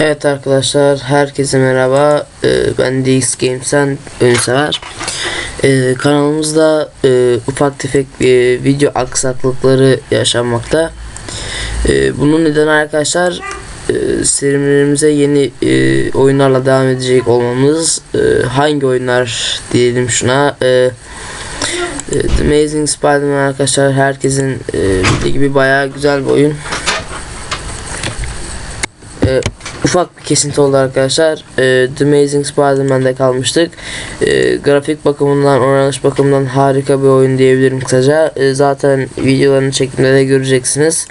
Evet arkadaşlar herkese merhaba. Ee, ben DX Games'ten Ünsever ee, kanalımızda e, ufak tefek e, video aksaklıkları yaşanmakta. Ee, bunun nedeni arkadaşlar e, serilerimize yeni e, oyunlarla devam edecek olmamız. E, hangi oyunlar diyelim şuna? E, e, The Amazing Spider-Man arkadaşlar herkesin e, bildiği gibi bayağı güzel bir oyun e, ufak bir kesinti oldu arkadaşlar. E, The Amazing Spider-Man'de kalmıştık. E, grafik bakımından, oynanış bakımından harika bir oyun diyebilirim kısaca. E, zaten videolarını çekimde de göreceksiniz.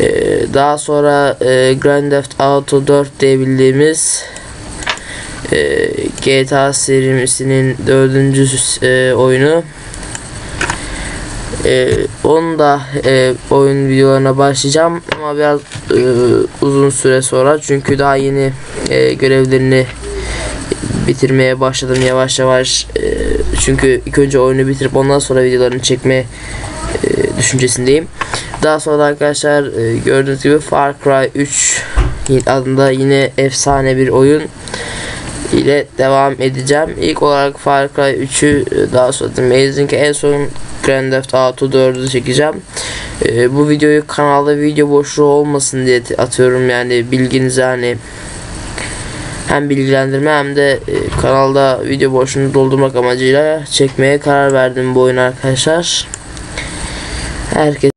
E, daha sonra e, Grand Theft Auto 4 diyebildiğimiz e, GTA serisinin dördüncü e, oyunu. Ee, onun da e, oyun videolarına başlayacağım ama biraz e, uzun süre sonra çünkü daha yeni e, görevlerini bitirmeye başladım yavaş yavaş. E, çünkü ilk önce oyunu bitirip ondan sonra videolarını çekme e, düşüncesindeyim. Daha sonra da arkadaşlar e, gördüğünüz gibi Far Cry 3 adında yine efsane bir oyun ile devam edeceğim. İlk olarak Far Cry 3'ü e, daha sonra Amazing en son Grand Theft Auto 4'ü çekeceğim. Ee, bu videoyu kanalda video boşluğu olmasın diye atıyorum yani bilginize hani hem bilgilendirme hem de e, kanalda video boşluğunu doldurmak amacıyla çekmeye karar verdim bu oyunu arkadaşlar. Herkes